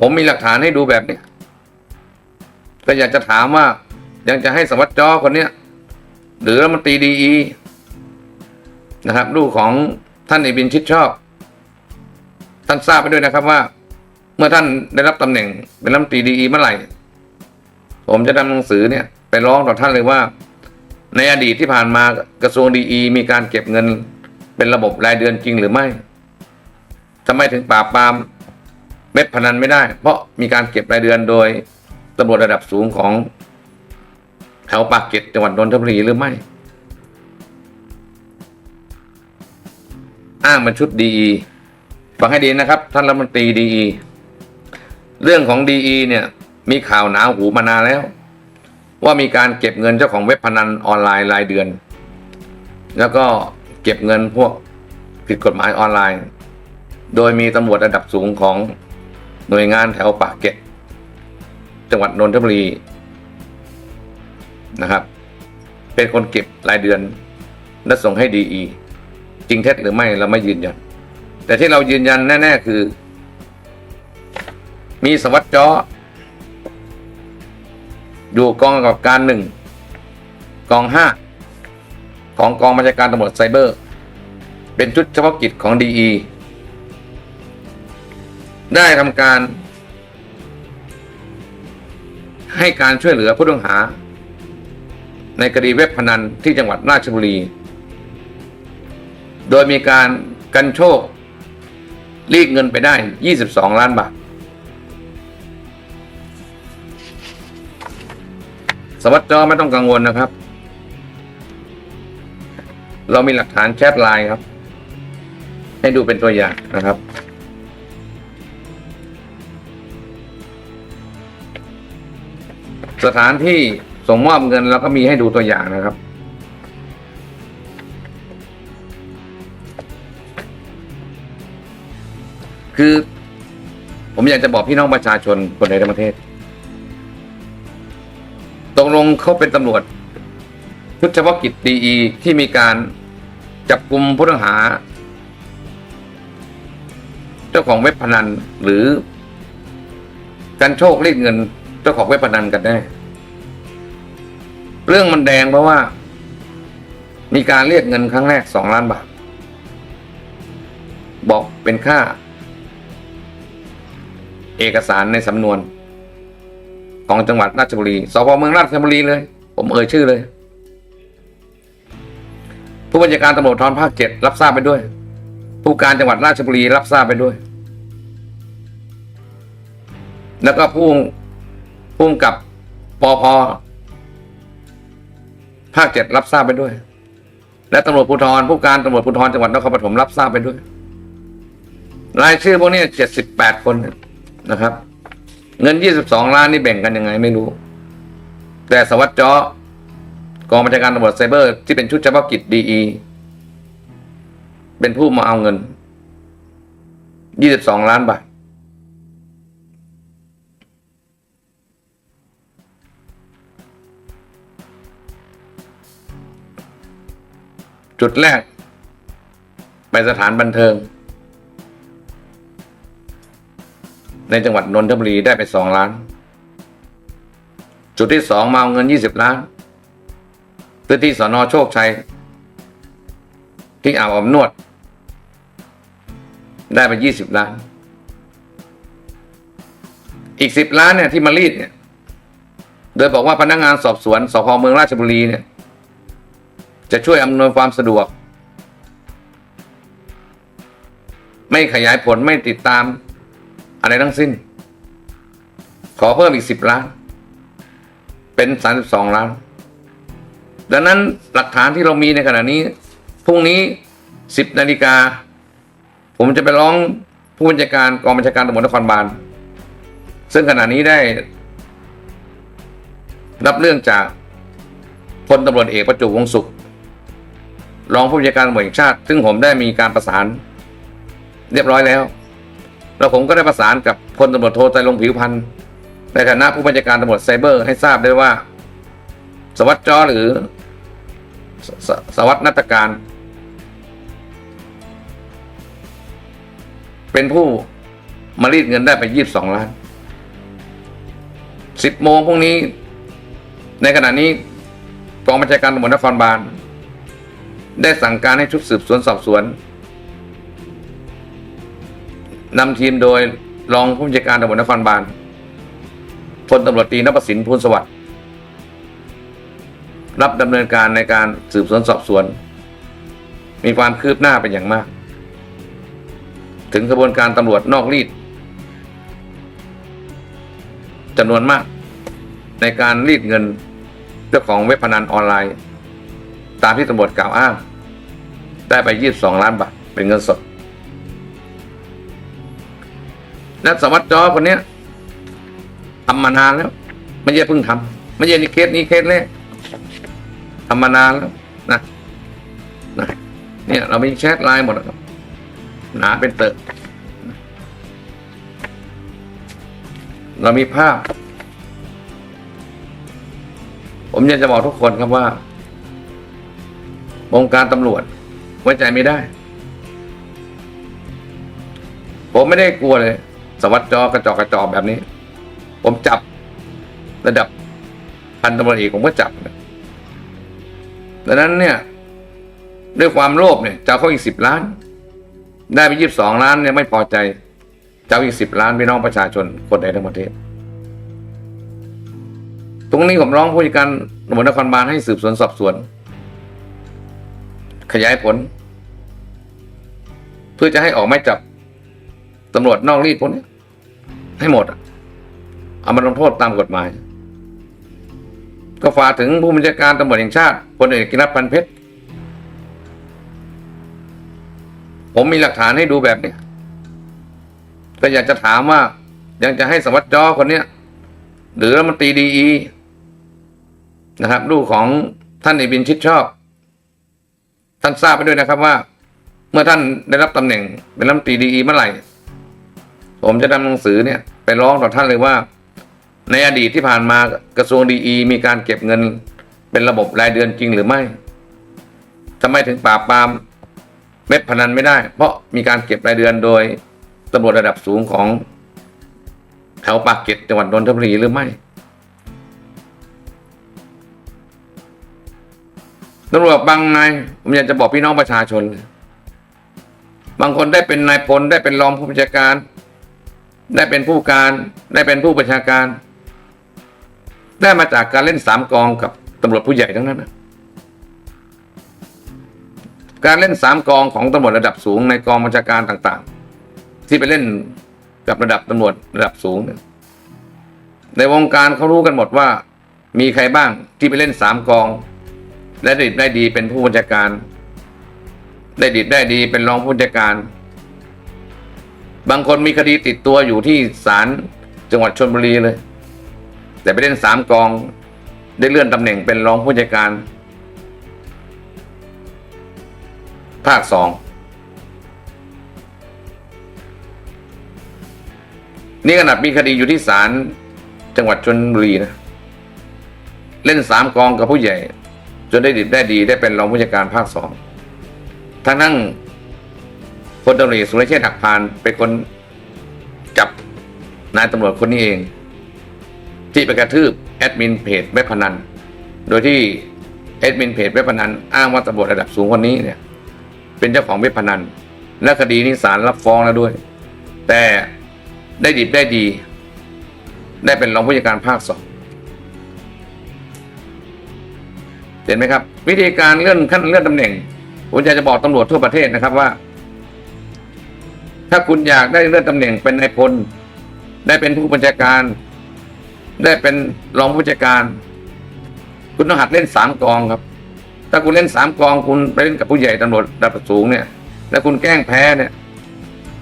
ผมมีหลักฐานให้ดูแบบเนี้ยก็อยากจะถามว่า ยังจะให้สวัสดิ์จอคนเนี้ยหรือรัฐมนตรีดีอีนะครับ ลูกของท่านเอบินชิดชอบ ท่านทราบไปด้วยนะครับว่า เมื่อท่านได้รับตำแหน่ง เป็นรัฐมนตรีดีอีเมื่อไหร่ ผมจะนำหนังสือเนี่ย ไปร้องต่อท่านเลยว่า ในอดีตที่ผ่านมากระทรวงดีอีมีการเก็บเงิน เป็นระบบรายเดือนจริงหรือไม่ทำไมถึงปราบปราม เว็บพนันไม่ได้ เพราะมีการเก็บรายเดือนโดยตำรวจระดับสูงของแถวปากเกร็ดจังหวัดนนทบุรีหรือไม่ อ้างเป็นชุดดีฟังให้ดีนะครับ ท่านรัฐมนตรีดีเรื่องของดีเนี่ย มีข่าวหนาหูมานานแล้ว ว่ามีการเก็บเงินเจ้าของเว็บพนันออนไลน์รายเดือน แล้วก็เก็บเงินพวกผิดกฎหมายออนไลน์ โดยมีตำรวจระดับสูงของ หน่วยงานแถวปากเกร็ดจังหวัดนนทบุรีนะครับ เป็นคนเก็บรายเดือน และส่งให้ดีอีจริงเท็จหรือไม่เราไม่ยืนยัน แต่ที่เรายืนยันแน่ ๆ คือ มีสวัสดิ์จออยู่กองกำกับการหนึ่งกองห้าของกองบัญชาการตำรวจไซเบอร์ เป็นชุดเฉพาะกิจของดี ได้ทำการ ให้การช่วยเหลือผู้ต้องหา ในคดีเว็บพนันที่จังหวัดราชบุรี โดยมีการกันโชค รีดเงินไปได้ 22 ล้านบาทสวัสดิ์จอไม่ต้องกังวลนะครับ เรามีหลักฐานแชทไลน์ครับ ให้ดูเป็นตัวอย่างนะครับ สถานที่ส่งมอบเงินเราก็มีให้ดูตัวอย่างนะครับ คือ ผมอยากจะบอกพี่น้องประชาชนคนในทั้งประเทศตกลงเขาเป็นตำรวจชุดเฉพาะกิจดีที่มีการจับกลุ่มผู้ต้องหา เจ้าของเว็บพนันหรือ การโชครีดเงินเจ้าของเว็บพนันกันแน่ เรื่องมันแดงเพราะว่า มีการเรียกเงินครั้งแรกสองล้านบาท บอกเป็นค่า เอกสารในสำนวน ของจังหวัดราชบุรีสพเมืองราชบุรีเลย ผมเอ่ยชื่อเลย ผู้บัญชาการตำรวจทอนภาคเจ็ดรับทราบไปด้วย ผู้การจังหวัดราชบุรีรับทราบไปด้วย แล้วก็ผู้ผู้กำกับปอพ ภาคเจ็ดรับทราบไปด้วย และตำรวจภูธรผู้การตำรวจภูธรจังหวัดนครปฐมรับทราบไปด้วย รายชื่อพวกนี้เจ็ดสิบแปดคนนะครับ เงินยี่สิบสองล้านนี่แบ่งกันยังไงไม่รู้ แต่สวัสดิ์จอกองบัญชาการตำรวจไซเบอร์ ที่เป็นชุดเฉพาะกิจดีเป็นผู้มาเอาเงินยี่สิบสองล้านบาท จุดแรก ไปสถานบันเทิง ในจังหวัดนนทบุรีได้ไปสองล้าน จุดที่สองมาเอาเงินยี่สิบล้านพื้นที่สอนอโชคชัย ที่อ่าวอมนวด ได้ไปยี่สิบล้าน อีกสิบล้านเนี่ยที่มารีดเนี่ย โดยบอกว่าพนักงานสอบสวนสพเมืองราชบุรีเนี่ย จะช่วยอำนวยความสะดวก ไม่ขยายผลไม่ติดตาม อะไรทั้งสิ้น ขอเพิ่มอีกสิบล้าน เป็นสามสิบสองล้าน ดังนั้นหลักฐานที่เรามีในขณะนี้พรุ่งนี้สิบนาฬิกา ผมจะไปร้องผู้บัญชาการกองบัญชาการตำรวจนครบาลซึ่งขณะนี้ได้ รับเรื่องจากพลตำรวจเอกประจุวงศ์สุข รองผู้บัญชาการตำรวจแห่งชาติ ซึ่งผมได้มีการประสาน เรียบร้อยแล้ว แล้วผมก็ได้ประสานกับพลตำรวจโทไตรรงผิวพันธ์ในฐานะผู้บัญชาการตำรวจไซเบอร์ให้ทราบได้ว่า สวัสดิ์จอหรือสสสวัสดิ์นัตการ เป็นผู้มารีดเงินได้ไปยี่สิบสองล้านสิบโมงพรุ่งนี้ ในขณะนี้กองบัญชาการตำรวจนครบาล ได้สั่งการให้ชุดสืบสวนสอบสวนนำทีมโดยรองผู้บัญชาการตำรวจนครบาลพลตำรวจตรีนพสินพูลสวัสดิ์รับดำเนินการในการสืบสวนสอบสวน มีความคืบหน้าเป็นอย่างมาก ถึงกระบวนการตำรวจนอกรีดจำนวนมาก ในการรีดเงินเจ้าของเว็บพนันออนไลน์ ตามที่ตำรวจกล่าวอ้าง ได้ไป 22 ล้านบาทเป็นเงินสดและสวัสดิ์จอคนนี้ทำมานานแล้ว ไม่ใช่เพิ่งทำไม่ใช่นี่เคสนี้เคสแรกทำมานานแล้วนะนะเนี่ย เรามีแชทไลน์หมดแล้วหนาเป็นเตอะเรามีภาพ ผมอยากจะบอกทุกคนครับว่า วงค์การตำรวจ ไว้ใจไม่ได้ ผมไม่ได้กลัวเลย สวัสดิ์จอกระจอกกระจอกแบบนี้ ผมจับระดับพันตำรวจเอกผมก็จับดังนั้นเนี่ย ด้วยความโลภเนี่ยจะเอาเขาอีกสิบล้าน ได้ไปยี่สิบสองล้านเนี่ยไม่พอใจจะอาอีกสิบล้านพี่น้องประชาชนคนใดทั้งประเทศ ตรงนี้ผมร้องผู้จัดการตำรวจนครบาลให้สืบสวนสอบสวน ขยายผล เพื่อจะให้ออกหมายจับตำรวจนอกรีดพวกนี้ให้หมดเอามาลงโทษตามกฎหมาย ก็ฝากถึงผู้บัญชาการตำรวจแห่งชาติพลเอกกิรัตพันเพชรผมมีหลักฐานให้ดูแบบนี้ก็อยากจะถามว่า ยังจะให้สวัสดิ์จอคนเนี้ยหรือรัฐมนตรีดีอีนะครับ ลูกของท่านเอบินชิดชอบ ท่านทราบไปด้วยนะครับว่า เมื่อท่านได้รับตำแหน่งเป็นรัฐมนตรีดีอีเมื่อไหร่ ผมจะนำหนังสือเนี่ยไปร้องต่อท่านเลยว่า ในอดีตที่ผ่านมากระทรวงดีอีมีการเก็บเงิน เป็นระบบรายเดือนจริงหรือไม่ทำไมถึงปราบปรามเว็บพนันไม่ได้ เพราะมีการเก็บรายเดือนโดยตำรวจระดับสูงของแถวปากเกร็ดจังหวัดนนทบุรีหรือไม่ ตำรวจบางนายผมอยากจะบอกพี่น้องประชาชน บางคนได้เป็นนายพลได้เป็นรองผู้บัญชาการ ได้เป็นผู้การได้เป็นผู้บัญชาการ ได้มาจากการเล่นสามกองกับตำรวจผู้ใหญ่ทั้งนั้นนะการเล่นสามกองของตำรวจระดับสูงในกองบัญชาการต่าง ๆ ที่ไปเล่นกับระดับตำรวจระดับสูงเนี่ยในวงการเขารู้กันหมดว่า มีใครบ้างที่ไปเล่นสามกอง และได้ดิบได้ดีเป็นผู้บัญชาการ ได้ดิบได้ดีเป็นรองผู้บัญชาการ บางคนมีคดีติดตัวอยู่ที่ศาลจังหวัดชลบุรีเลย แต่ไปเล่นสามกอง ได้เลื่อนตำแหน่งเป็นรองผู้บัญชาการ ภาคสองนี่ขนาดมีคดีอยู่ที่ศาลจังหวัดชนบุรีนะ เล่นสามกองกับผู้ใหญ่ จนได้ดิบได้ดีได้เป็นรองผู้จัดการภาคสองทั้งนั่งพลตำรวจสุรเชษฐ์หักพานเป็นคนจับนายตำรวจคนนี้เอง ที่ไปกระทืบแอดมินเพจเว็บพนัน โดยที่แอดมินเพจเว็บพนันอ้างว่าตำรวจระดับสูงคนนี้เนี่ย เป็นเจ้าของเว็บพนัน และคดีนี้ศาลรับฟ้องแล้วด้วย แต่ได้ดิบได้ดี ได้เป็นรองผู้จัดการภาคสอง เห็นไหมครับ วิธีการเลื่อนขั้นเลื่อนตำแหน่งผมอยากจะบอกตำรวจทั่วประเทศนะครับว่า ถ้าคุณอยากได้เลื่อนตำแหน่งเป็นนายพล ได้เป็นผู้บัญชาการ ได้เป็นรองผู้จัดการ คุณต้องหัดเล่นสามกองครับ ถ้าคุณเล่นสามกอง คุณไปเล่นกับผู้ใหญ่ตำรวจระดับสูงเนี่ยแล้วคุณแกล้งแพ้เนี่ย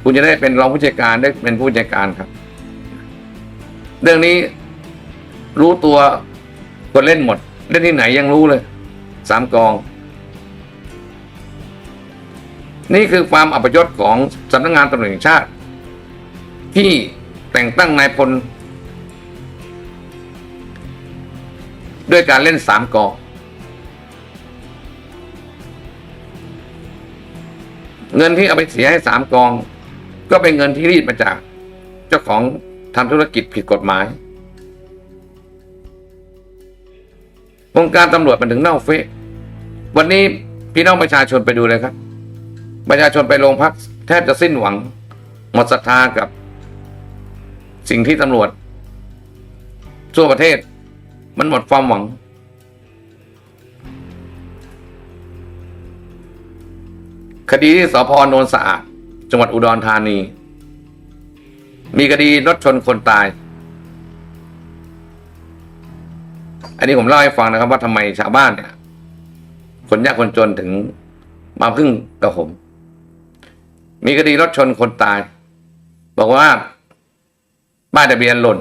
คุณจะได้เป็นรองผู้จัดการได้เป็นผู้จัดการครับ เรื่องนี้รู้ตัวคนเล่นหมด เล่นที่ไหนยังรู้เลย สามกอง นี่คือความอัปยศของสำนักงานตำรวจแห่งชาติ ที่แต่งตั้งนายพล ด้วยการเล่นสามกองเงินที่เอาไปเสียให้สามกอง ก็เป็นเงินที่รีดมาจาก เจ้าของทำธุรกิจผิดกฎหมาย วงการตำรวจมันถึงเน่าเฟะวันนี้พี่น้องประชาชนไปดูเลยครับ ประชาชนไปโรงพักแทบจะสิ้นหวัง หมดศรัทธากับ สิ่งที่ตำรวจทั่วประเทศ มันหมดความหวัง คดีที่สพโนนสะอาด จังหวัดอุดรธานี มีคดีรถชนคนตาย อันนี้ผมเล่าให้ฟังนะครับ ว่าทำไมชาวบ้านเนี่ยคนยากคนจนถึงมาพึ่งกับผม มีคดีรถชนคนตาย บอกว่าป้ายทะเบียนหล่น